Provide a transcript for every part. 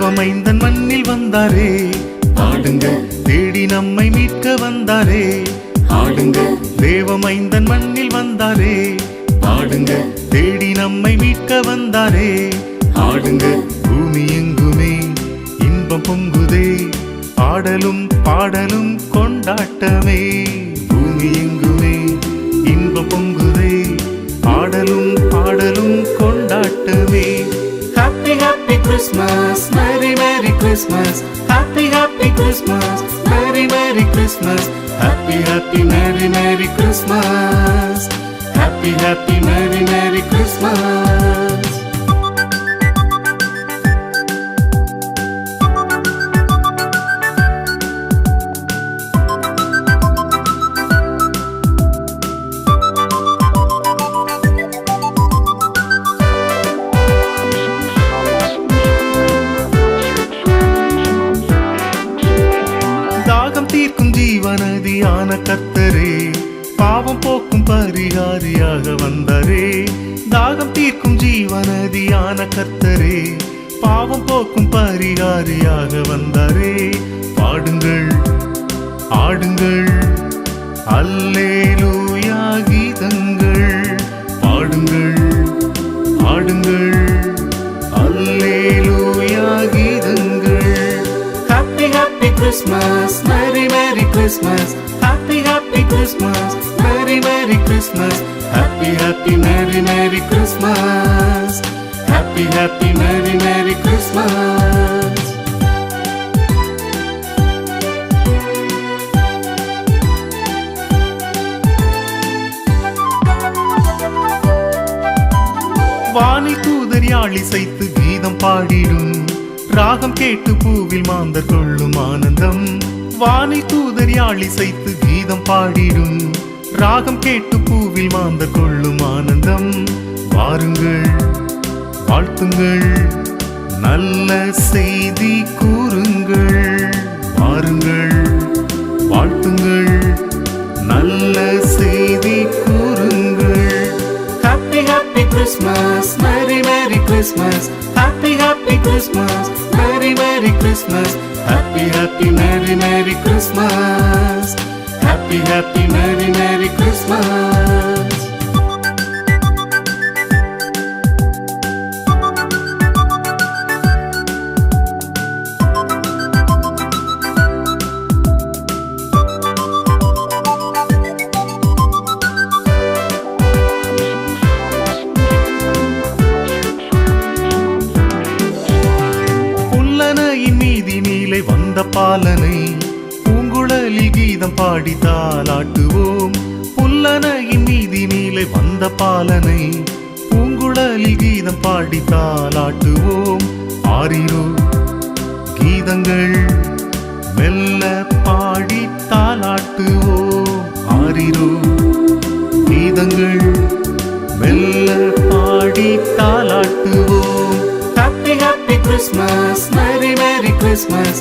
தேவமைந்தன் மண்ணில் வந்தாரே. ஆடுங்க தேடி நம்மை மீட்க வந்தாரே. ஆடுங்க தேவமைந்தன் மண்ணில் வந்தாரே. ஆடுங்க தேடி நம்மை மீட்க வந்தாரே. ஆடுங்க பூமி எங்குமே இன்பம் பொங்குதே. ஆடலும் பாடலும் கொண்டாட்டமே. பூமி எங்குமே Happy, happy Christmas, Merry, Merry Christmas. Happy, happy, Merry, Merry Christmas. Happy, happy, Merry, Merry Christmas. ஜீவநதியான கத்தரே பாவம் போக்கும் பரிகாரியாக வந்தாரே. தாகம் தீர்க்கும் ஜீவநதியான கத்தரே பாவம் போக்கும் பரிகாரியாக வந்தாரே. பாடுங்கள் ஆடுங்கள் அல்லேலூயா கீதங்கள். பாடுங்கள் ஆடுங்கள் அல்லேலூயா கீதங்கள். Happy happy Christmas Merry, Christmas. Happy, happy Christmas, Merry, Merry Christmas. Happy, happy, Merry, Merry Christmas. Happy, happy, Merry, Merry Christmas. வானில் தூதர் யாழி சைத்து கீதம் பாடிடும் ராகம் கேட்டு பூவில் மாந்தர் கொள்ளும் ஆனந்தம் வானை தூதர் யாழி கீதம் பாடிடும். ராகம் கேட்டு பூவில் மாந்த கொள்ளும் ஆனந்தம். வாருங்கள் வாழ்த்துங்கள் நல்ல செய்தி கூறுங்கள். வாருங்கள் வாழ்த்துங்கள் நல்ல செய்தி கூறுங்கள். Happy happy Christmas merry merry Christmas happy happy Christmas merry merry Christmas Happy, happy, Merry, Merry Christmas. Happy, happy, Merry, Merry Christmas. பாலனை பூங்குழலி கீதம் பாடி தாலாட்டுவோம் புல்லனையின் மீதி நீலை வந்த பாலனை பூங்குழலி கீதம் பாடி தாலாட்டுவோம் ஆறிரோ கீதங்கள் மெல்ல பாடி தாலாட்டுவோம் ஆறிரோ கீதங்கள் மெல்ல பாடி தாலாட்டுவோம் Happy, happy Christmas, Merry, Merry Christmas.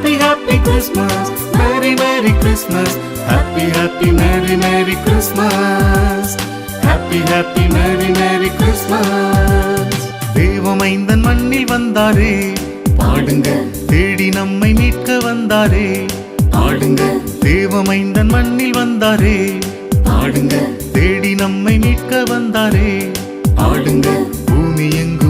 Happy, happy Christmas, Merry, Merry Christmas. Happy, happy, Merry, Merry Christmas. Happy, happy, Merry, Merry Christmas. தேவமைந்தன் மண்ணில் வந்தாரே பாடுங்க தேடி நம்மை மீட்க வந்தாரே பாடுங்க தேவமைந்தன் மண்ணில் வந்தாரே பாடுங்க தேடி நம்மை மீட்க வந்தாரே பாடுங்க பூமி எங்குமே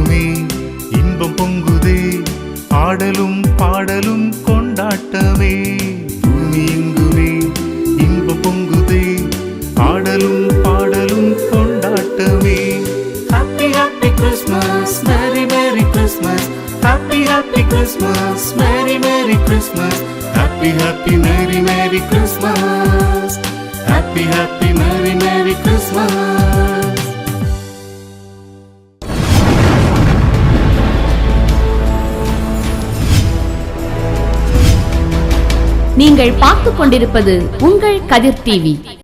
Christmas, Merry Merry Christmas, Happy Happy Christmas, Merry Merry Christmas, Happy Happy Merry Merry Christmas, Happy Happy Merry Merry Christmas. நீங்கள் பார்த்து கொண்டிருப்பது உங்கள் கதிர் டிவி